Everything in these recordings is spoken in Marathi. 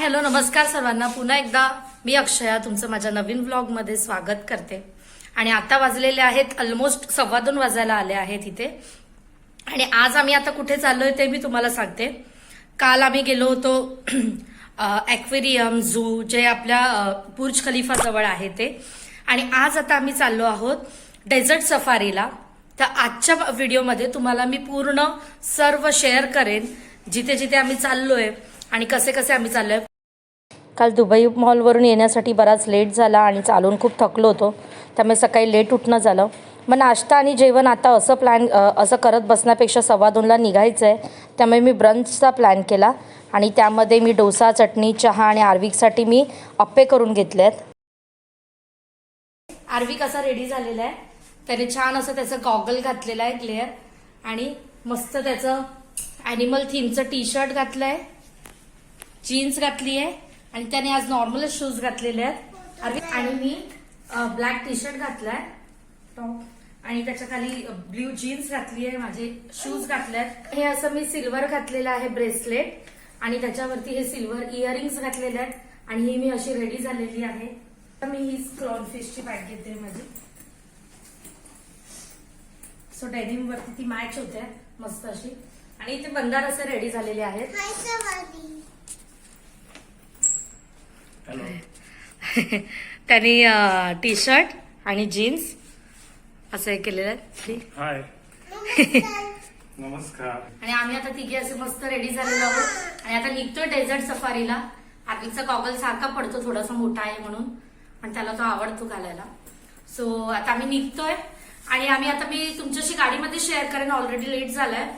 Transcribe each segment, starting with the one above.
हॅलो नमस्कार सर्वांना. पुन्हा एकदा मी अक्षया तुमचं माझ्या नवीन व्लॉगमध्ये स्वागत करते. आणि आता वाजलेले आहेत ऑलमोस्ट सव्वा दोन वाजायला आले आहेत इथे. आणि आज आम्ही आता कुठे चाललोय ते मी तुम्हाला सांगते. काल आम्ही गेलो होतो ॲक्वेरियम झू जे आपल्या बुर्ज खलिफा जवळ आहे ते. आणि आज आता आम्ही चाललो आहोत डेझर्ट सफारीला. तर आजच्या व्हिडिओमध्ये तुम्हाला मी पूर्ण सर्व शेअर करेन जिथे जिथे आम्ही चाललोय आणि कसे कसे आम्ही चाललोय. काल दुबई मॉलवरून येण्यासाठी बराच लेट झाला आणि चालून खूप थकलो होतो. त्यामुळे सकाळी लेट उठणं झालं. मग नाश्ता आणि जेवण आता असं प्लॅन असं करत बसण्यापेक्षा सव्वा दोनला निघायचं आहे त्यामुळे मी ब्रंचचा प्लॅन केला आणि त्यामध्ये मी डोसा चटणी चहा आणि आर्विकसाठी मी अप्पे करून घेतले आहेत. आर्विक असा रेडी झालेला आहे. त्याने छान असं त्याचं गॉगल घातलेलं आहे क्लिअर आणि मस्त त्याचं ॲनिमल थीमचं टी शर्ट घातलं आहे जीन्स घातली आहे आणि त्याने आज नॉर्मल शूज घातलेले आहेत. आणि- आणि मी ब्लॅक टी शर्ट घातलाय. टॉप आणि त्याच्याखाली ब्ल्यू जीन्स घातली आहे माझे शूज घातले आहेत हे असं मी सिल्वर घातलेलं आहे ब्रेसलेट आणि त्याच्यावरती हे सिल्वर इयरिंग्स घातलेले आहेत. आणि ही मी अशी रेडी झालेली आहे. तर मी ही क्रॉन फिशची पॅक घेते माझी. सो डेनिम वरती ती मॅच होते. मस्त अशी. आणि इथे बंदार असे रेडी झालेले आहेत. त्यांनी टी शर्ट आणि जीन्स असं हे केलेलं आहे हाय नमस्कार. आणि आम्ही आता तिघे असे मस्त रेडी झालेलो आहोत. आणि आता निघतोय डेझर्ट सफारीला आर्विकचा गॉगल सारखा पडतो थोडासा मोठा आहे म्हणून. पण त्याला तो आवडतो घालायला. सो आता आम्ही निघतोय. आणि आम्ही आता मी तुमच्याशी गाडीमध्ये शेअर करेन. ऑलरेडी लेट झालाय.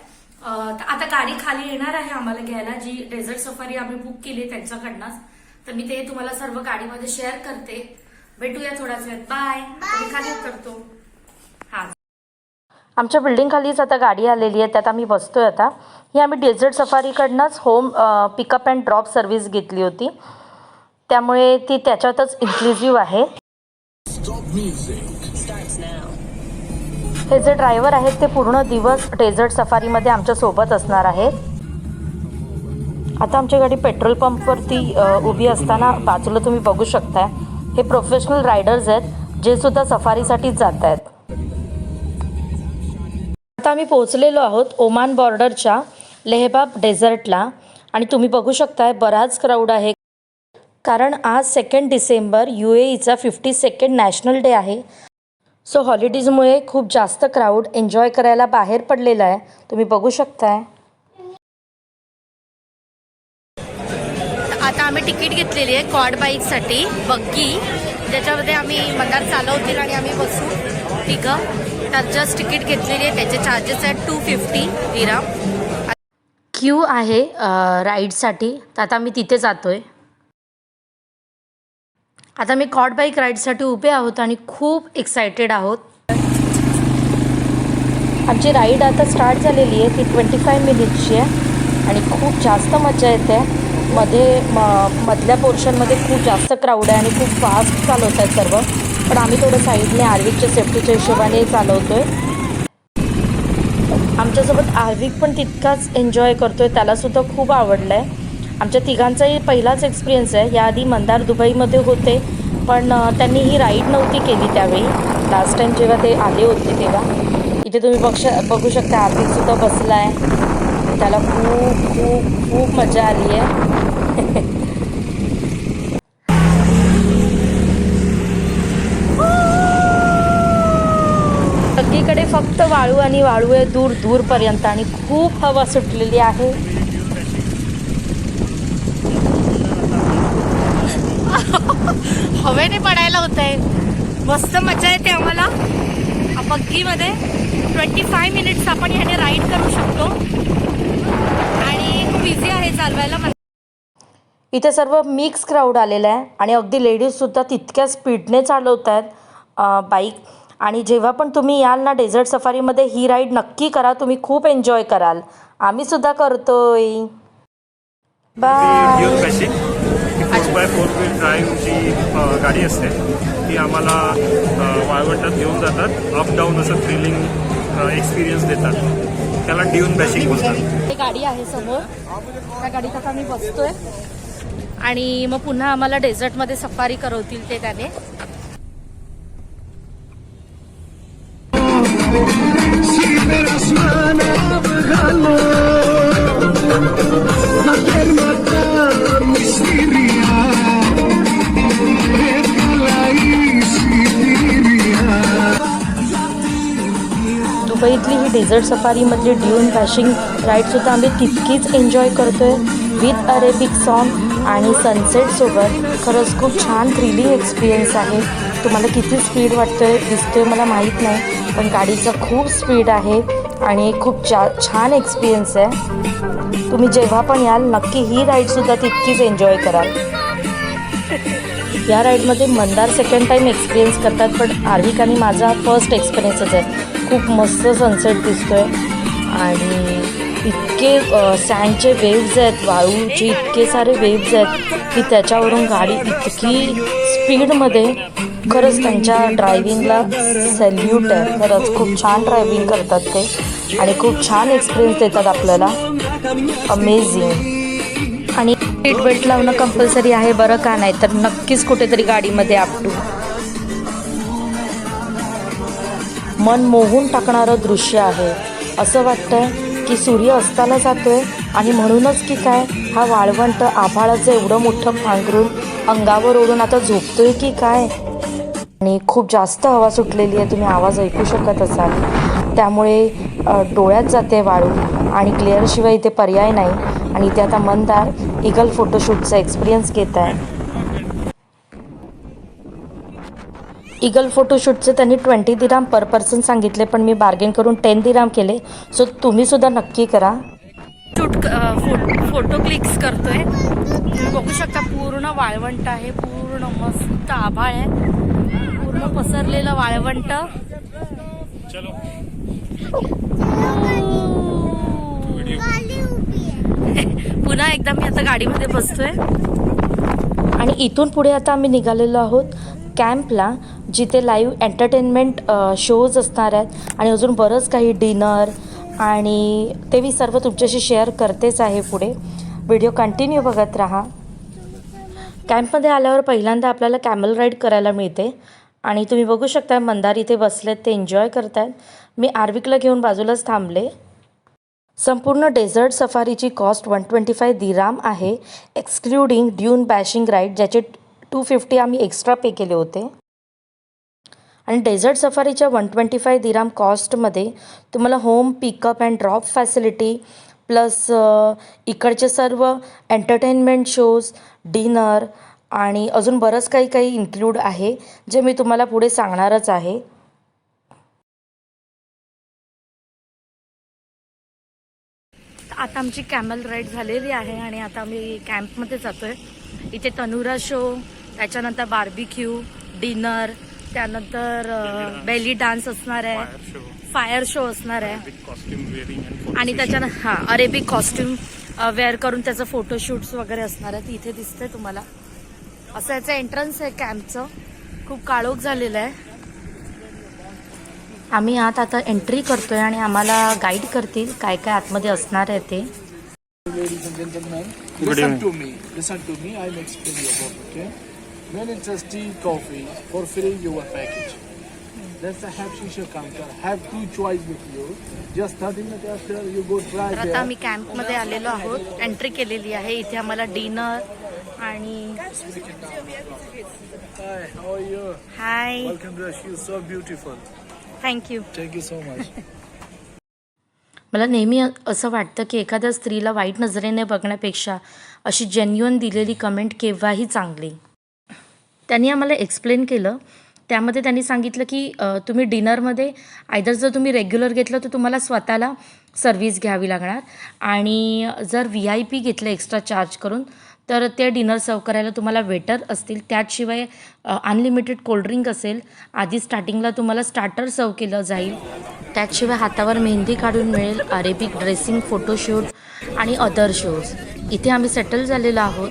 आता गाडी खाली येणार आहे आम्हाला घ्यायला. जी डेझर्ट सफारी आम्ही बुक केली त्यांच्याकडनंच. तर मी ते तुम्हाला सर्व गाडीमध्ये शेअर करते. भेटूया थोड्याच वेळात. बाय खाली उतरतो. हा. आमच्या बिल्डिंग खालीच आता गाडी आलेली आहे. त्यात आम्ही बसतोय आता. ही आम्ही desert सफारीकडनंच home pickup and drop service घेतली होती. त्यामुळे ती त्याच्यातच इन्क्लुझिव्ह आहे. हे जे ड्रायव्हर आहेत ते पूर्ण दिवस डेझर्ट सफारीमध्ये आमच्यासोबत असणार आहेत. आता आमची गाडी पेट्रोल पंपवरती उभी असताना बाजूला तुम्ही बघू शकताय. हे प्रोफेशनल रायडर्स आहेत जे सुद्धा सफारीसाठीच जात आहेत आता आम्ही पोहोचलेलो आहोत ओमान बॉर्डरच्या लेहबाब डेझर्टला. आणि तुम्ही बघू शकताय बराच क्राऊड आहे. कारण आज सेकंड डिसेंबर यू ए ईचा फिफ्टी सेकंड नॅशनल डे आहे. सो हॉलिडेजमुळे खूप जास्त क्राऊड एन्जॉय करायला बाहेर पडलेला आहे. तुम्ही बघू शकताय. आता आम्ही तिकीट घेतलेली आहे कॉड बाईकसाठी बग्गी. ज्याच्यामध्ये आम्ही मदार चालवतील आणि आम्ही बसू तिघं. तर जस्ट तिकीट घेतलेली आहे. त्याचे चार्जेस आहेत टू फिफ्टी विराम क्यू आहे राईडसाठी तर आता मी तिथे जातो आहे आता मी कॉड बाईक राईडसाठी उभे आहोत आणि खूप एक्सायटेड आहोत. आमची राईड आता स्टार्ट झालेली आहे. ती ट्वेंटी फाय मिनिटची आहे. आणि खूप जास्त मजा येते. मध्ये म मधल्या पोर्शनमध्ये खूप जास्त क्राऊड आहे आणि खूप फास्ट चालवत आहेत सर्व. पण आम्ही थोडं साईडने आर्विकच्या सेफ्टीच्या हिशोबाने चालवतो आहे आमच्यासोबत आर्विक पण तितकाच एन्जॉय करतो आहे त्यालासुद्धा खूप आवडलं आहे आमच्या तिघांचाही पहिलाच एक्सपिरियन्स आहे. याआधी मंदार दुबईमध्ये होते पण त्यांनी ही राईड नव्हती केली त्यावेळी. लास्ट टाईम जेव्हा ते आले होते तेव्हा. इथे तुम्ही बघ बघू शकता आर्विकसुद्धा बसला आहे त्याला खूप खूप खूप मजा आली आहे. सगळीकडे फक्त वाळू आणि वाळू आहे दूर दूरपर्यंत आणि खूप हवा सुटलेली आहे. हवेने पडायला होत आहे मस्त मजा येते आम्हाला. बग्गीमध्ये ट्वेंटी फाय मिनिट्स आपण ह्याने राईड करू शकतो. आणि खूप इझी आहे चालवायला इथे सर्व मिक्स क्राऊड आलेला आहे आणि अगदी लेडीजसुद्धा तितक्या स्पीडने चालवत आहेत बाईक आणि जेव्हा पण तुम्ही याल ना डेझर्ट सफारीमध्ये ही राईड नक्की करा. तुम्ही खूप एन्जॉय कराल. आम्ही सुद्धा करतोय. By four by four wheel drive जी गाडी असते ती आम्हाला वाळवंटात घेऊन जातात. अप डाऊन असं थ्रिलिंग एक्सपिरियन्स देतात. त्याला ड्यून बॅशिंग बोलतात गाडी आहे समोर. त्या गाडीत आता मी बसतोय. आणि मग पुन्हा आम्हाला डेझर्टमध्ये सफारी करवतील ते त्याने. मुंबईतली ही डेझर्ट सफारीमधली ड्यून बॅशिंग राईडसुद्धा आम्ही तितकीच एन्जॉय करतो आहे विथ अरेबिक सॉन्ग आणि सनसेटसोबत खरंच खूप छान थ्रिलिंग एक्सपिरियन्स आहे. तुम्हाला किती स्पीड वाटतो आहे दिसतो आहे मला माहीत नाही पण गाडीचा खूप स्पीड आहे आणि खूप जा छान एक्सपिरियन्स आहे. तुम्ही जेव्हा पण याल नक्की ही राईडसुद्धा तितकीच एन्जॉय कराल. या राईडमध्ये मंदार सेकंड टाईम एक्सपिरियन्स करतात पण आर्विक आणि माझा फर्स्ट एक्सपिरियन्सच आहे. खूप मस्त सनसेट दिसतोय. आणि इतके सँडचे वेव्ज आहेत वाळूचे इतके सारे वेव्ज आहेत की त्याच्यावरून गाडी इतकी स्पीडमध्ये खरंच त्यांच्या ड्रायव्हिंगला सॅल्यूट आहे. खरंच खूप छान ड्रायव्हिंग करतात ते. आणि खूप छान एक्सपिरियन्स देतात आपल्याला. अमेझिंग आणि सीट बेल्ट लावणं कंपल्सरी आहे बरं का? नाही तर नक्कीच कुठेतरी गाडीमध्ये आपटू मन मोहून टाकणारं दृश्य आहे. असं वाटतंय की सूर्य अस्ताला जातोय आणि म्हणूनच की काय हा वाळवंट आभाळाचं एवढं मोठं पांघरून अंगावर ओढून आता झोपतोय की काय? आणि खूप जास्त हवा सुटलेली आहे तुम्ही आवाज ऐकू शकत असाल. त्यामुळे डोळ्यात जाते वाळू आणि क्लिअरशिवाय इथे पर्याय नाही. आणि इथे आता मंदार इगल फोटोशूटचा एक्सपिरियन्स घेत आहे इगल फोटोशूटचे त्यांनी ट्वेंटी दिराम पर पर्सन सांगितले पण मी बार्गेन करून टेन दिराम केले. सो तुम्ही सुद्धा नक्की करा. शूट फोटो क्लिक्स करतोय. तुम्ही बघू शकता पूर्ण वाळवंट आहे पूर्ण मस्त आभाळ आहे. पूर्ण पसरलेलं वाळवंट. चलो पुन्हा एकदा मी आता गाडीमध्ये बसतोय. आणि इथून पुढे आता आम्ही निघालेलो आहोत कॅम्पला. जिथे लाईव्ह एंटरटेनमेंट शोज असणार आहेत. आणि अजून बरंच काही डिनर आणि ते मी सर्व तुमच्याशी शेअर करतेच आहे पुढे. व्हिडिओ कंटिन्यू बघत राहा. कॅम्पमध्ये आल्यावर पहिल्यांदा आपल्याला कॅमल राईड करायला मिळते. आणि तुम्ही बघू शकता मंदार इथे बसलेत ते एन्जॉय करतायत. मी आर्विकला घेऊन बाजूलाच थांबले. संपूर्ण desert सफारीची cost one twenty five dirham आहे एक्सक्ल्युडिंग ड्यून बॅशिंग राईड ज्याचे टू फिफ्टी आम्ही एक्स्ट्रा पे केले होते. आणि डेझर्ट सफारीच्या वन ट्वेंटी फाय दिराम कॉस्टमध्ये तुम्हाला home pickup and drop facility plus इकडचे सर्व एंटरटेनमेंट शोज डिनर आणि अजून बरंच काही काही इन्क्लूड आहे जे मी तुम्हाला पुढे सांगणारच आहे. आता आमची कॅमल राईड झालेली आहे आणि आता आम्ही कॅम्पमध्ये जातो आहे इथे तनुरा शो त्याच्यानंतर बार्बिक्यू डिनर त्यानंतर बेली डान्स असणार आहे फायर शो असणार आहे आणि त्याच्यानं हां अरेबिक कॉस्ट्युम वेअर करून त्याचं फोटोशूट्स वगैरे असणार आहे इथे दिसतंय तुम्हाला असं याचं एंट्रन्स आहे कॅम्पचं खूप काळोख झालेलं आहे आम्ही आत आता एंट्री करतोय आणि आम्हाला गाईड करतील काय काय आतमध्ये असणार आहे ते Ladies and gentlemen, Good listen evening. to me. Listen to me. I'm explaining you about. Okay. من انتستي كوفي فور فري يو ا باكيج ذس ا هاف شيشا كاونتر هاف تو تشويس وذ يو جست ثات ان ذا افتر يو go try आता मी कॅम्पमध्ये आलेलो आहोत. एंट्री केलेली आहे. इथे आम्हाला डिनर आणि hi how are you hi welcome to she so beautiful thank you thank you so much मला नेहमी असं वाटतं की एखाद्या स्त्रीला वाईट नजरेने बघण्यापेक्षा अशी जेन्युअन दिलेली कमेंट केव्हाही चांगली. त्यांनी आम्हाला एक्सप्लेन केलं. त्यामध्ये त्यांनी सांगितलं की तुम्ही डिनरमध्ये आयदर जर तुम्ही रेग्युलर घेतलं तर तुम्हाला स्वतःला सर्विस घ्यावी लागणार. आणि जर व्ही आय पी घेतलं एक्स्ट्रा चार्ज करून तर ते डिनर सर्व करायला तुम्हाला वेटर असतील. त्याशिवाय अनलिमिटेड कोल्ड्रिंक असेल. आधी स्टार्टिंगला तुम्हाला स्टार्टर सर्व केलं जाईल. त्याशिवाय हातावर मेहंदी काढून मिळेल अरेबिक ड्रेसिंग फोटोशूट आणि अदर शोज इथे आम्ही सेटल झालेलो आहोत.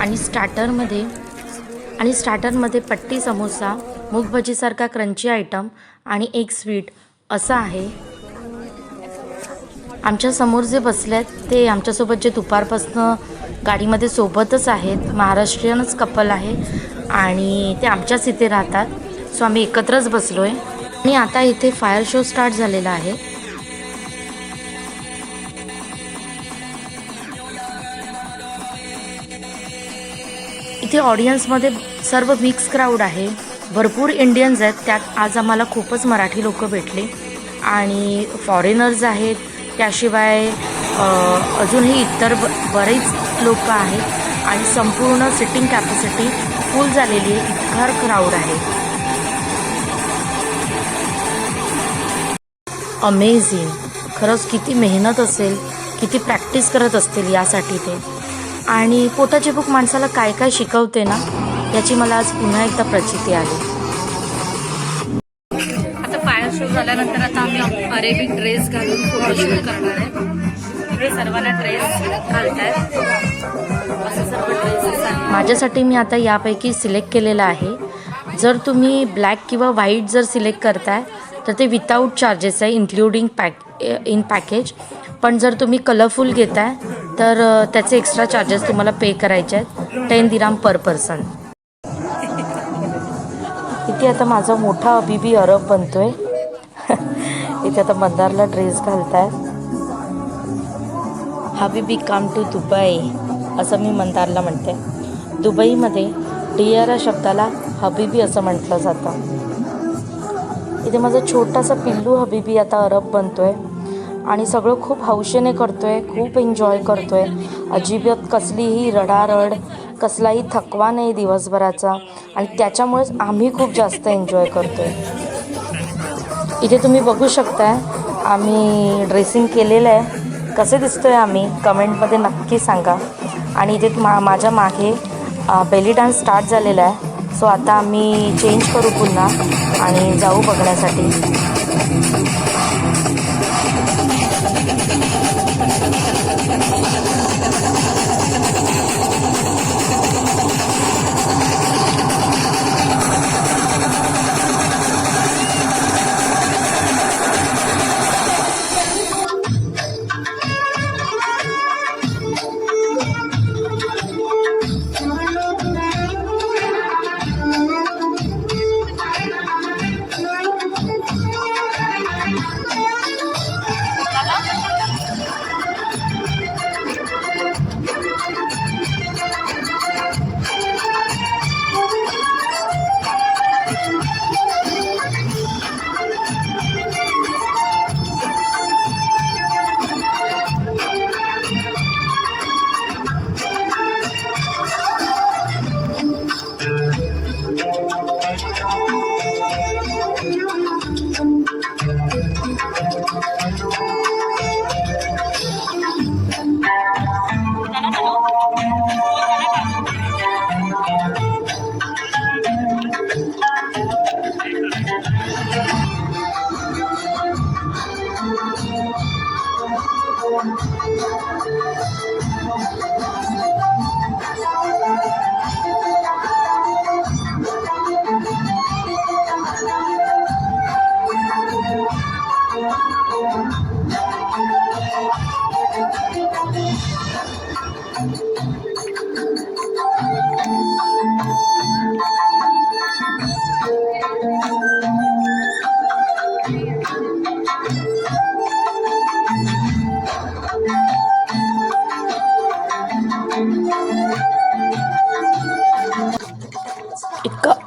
आणि स्टार्टरमध्ये आणि स्टार्टरमध्ये पट्टी समोसा मूगभजीसारखा क्रंची आयटम आणि एक स्वीट. असं आहे. आमच्यासमोर जे बसले आहेत ते आमच्यासोबत जे दुपारपासनं गाडीमध्ये सोबतच आहेत महाराष्ट्रीयनच कपल आहे आणि ते आमच्याच इथे राहतात. सो आम्ही एकत्रच बसलो आहे आणि आता इथे फायर शो स्टार्ट झालेला आहे. इथे ऑडियन्समध्ये सर्व मिक्स क्राऊड आहे. भरपूर इंडियन्स आहेत. त्यात आज आम्हाला खूपच मराठी लोक भेटले. आणि फॉरेनर्स आहेत. त्याशिवाय अजूनही इतर ब बरेच लोक आहेत. आणि संपूर्ण सिटिंग कॅपॅसिटी फुल झालेली आहे. इतकार क्राऊड आहे. अमेझिंग खरंच किती मेहनत असेल किती प्रॅक्टिस करत असतील यासाठी ते. आणि पोटाची भूक माणसाला काय काय शिकवते ना याची मला आज पुन्हा एकदा प्रचिती आली आता फायर शो झाल्यानंतर आता आम्ही अरेबिक ड्रेस घालून फोटोशूट करणार आहे. इकडे सर्वांना ड्रेस घालतायत. असं सर्व ड्रेसेस आहेत. माझ्यासाठी मी आता यापैकी सिलेक्ट केलेलं आहे. जर तुम्ही ब्लॅक किंवा व्हाईट जर सिलेक्ट करताय तर ते विदाऊट चार्जेस आहे इन्क्लुडिंग पॅक इन पॅकेज पण जर तुम्ही कलरफुल घेताय तर त्याचे एक्स्ट्रा चार्जेस तुम्हाला पे करायचे आहेत. टेन दिराम पर पर्सन इथे आता माझा मोठा अबिबी अरब बनतोय. इथे आता मंदारला ड्रेस घालताय. हबीबी काम टू दुबई असं मी मंदारला म्हणते. दुबईमध्ये डिअर या शब्दाला हबीबी असं म्हटलं जातं. इथे माझा छोटासा पिल्लू हबीबी आता अरब बनतोय. आणि सगळं खूप हौशेने करतो आहे खूप एन्जॉय करतो आहे अजिबात कसलीही रडारड कसलाही थकवा नाही दिवसभराचा. आणि त्याच्यामुळेच आम्ही खूप जास्त एन्जॉय करतो आहे इथे तुम्ही बघू शकताय आम्ही ड्रेसिंग केलेलं आहे. कसे दिसतो आहे आम्ही कमेंटमध्ये नक्की सांगा. आणि इथे मा माझ्या मागे बेली डान्स स्टार्ट झालेला आहे. सो आता आम्ही चेंज करू पुन्हा आणि जाऊ बघण्यासाठी.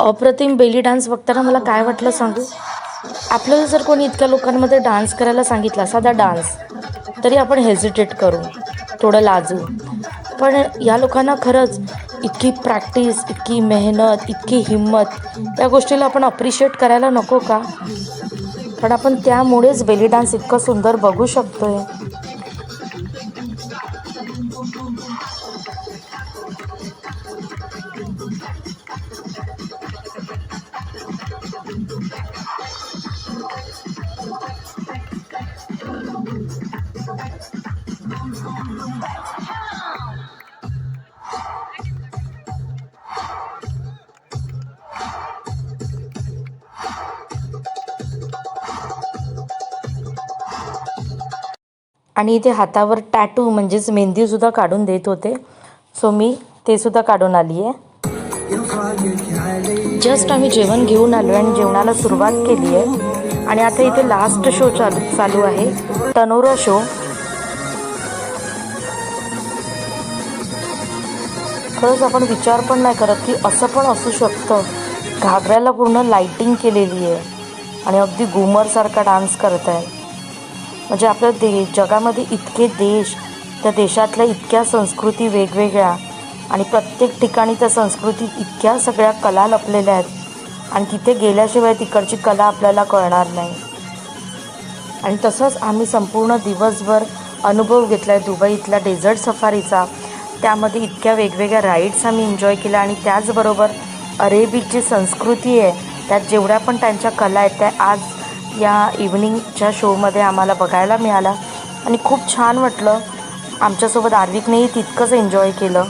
अप्रतिम बेली डान्स बघताना मला काय वाटलं सांगू? आपल्याला जर कोणी इतक्या लोकांमध्ये डान्स करायला सांगितला साधा डान्स तरी आपण हेजिटेट करू थोडं लाजू. पण या लोकांना खरंच इतकी प्रॅक्टिस इतकी मेहनत इतकी हिंमत या गोष्टीला आपण अप्रिशिएट करायला नको का? पण आपण त्यामुळेच बेली डान्स इतकं सुंदर बघू शकतो आहे आणि इथे हातावर टॅटू म्हणजेच मेहंदीसुद्धा काढून देत होते. सो मी ते सुद्धा काढून आली आहे. जस्ट आम्ही जेवण घेऊन आलो आणि जेवणाला सुरुवात केली आहे. आणि आता इथे लास्ट शो चालू चालू आहे. तनोरा शो खरंच आपण विचार पण नाही करत की असं पण असू शकतं. घागऱ्याला पूर्ण लाइटिंग केलेली आहे. आणि अगदी घुमरसारखा डान्स करत आहे म्हणजे आपल्या दे जगामध्ये इतके देश त्या देशातल्या इतक्या संस्कृती वेगवेगळ्या आणि प्रत्येक ठिकाणी त्या संस्कृतीत इतक्या सगळ्या कला लपलेल्या आहेत. आणि तिथे गेल्याशिवाय तिकडची कला आपल्याला कळणार नाही. आणि तसंच आम्ही संपूर्ण दिवसभर अनुभव घेतला आहे दुबईतल्या डेझर्ट सफारीचा. त्यामध्ये इतक्या वेगवेगळ्या राईड्स आम्ही एन्जॉय केल्या आणि त्याचबरोबर अरेबिक जी संस्कृती आहे. त्यात जेवढ्या पण त्यांच्या कला आहेत त्या आज या इव्हनिंगच्या शोमध्ये आम्हाला बघायला मिळाला. आणि खूप छान वाटलं. आमच्यासोबत आर्विकनेही तितकंच एन्जॉय केलं.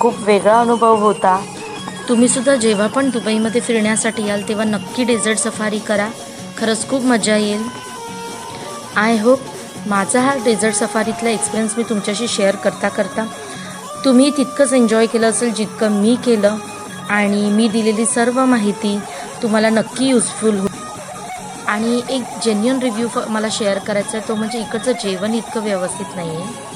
खूप वेगळा अनुभव होता. तुम्हीसुद्धा जेव्हा पण दुबईमध्ये फिरण्यासाठी याल तेव्हा नक्की डेझर्ट सफारी करा. खरंच खूप मजा येईल. आय होप माझा हा डेझर्ट सफारीतला एक्सपिरियन्स मी तुमच्याशी शेअर करता करता तुम्ही तितकंच एन्जॉय केलं असेल जितकं मी केलं. आणि मी दिलेली सर्व माहिती तुम्हाला नक्की युजफुल होईल. आणि एक जेन्युन रिव्ह्यू मला शेअर करायचा आहे तो म्हणजे इकडचं जेवण इतकं व्यवस्थित नाही आहे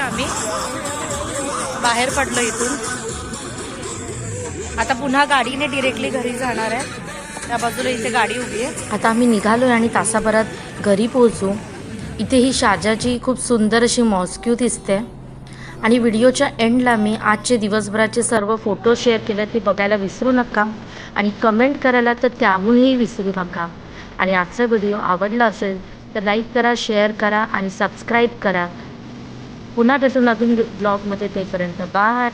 आम्ही बाहेर पडलो इथून. आता पुन्हा गाडीने डिरेक्टली घरी जाणार आहे. त्या बाजूला इथे गाडी उभी आहे. आता आम्ही निघालोय आणि तासाभरात घरी पोहोचू. इथे ही शाजाची खूप सुंदर अशी मॉस्क्यू दिसते. आणि व्हिडिओच्या एंडला मी आजचे दिवसभराचे सर्व फोटो शेअर केले ते बघायला विसरू नका. आणि कमेंट करायला तर त्याहूनही विसरू नका. आणि आजचा व्हिडिओ आवडला असेल तर लाईक करा शेअर करा आणि सबस्क्राईब करा. पुन्हा भेटू नवीन ब्लॉगमध्ये तेपर्यंत बाय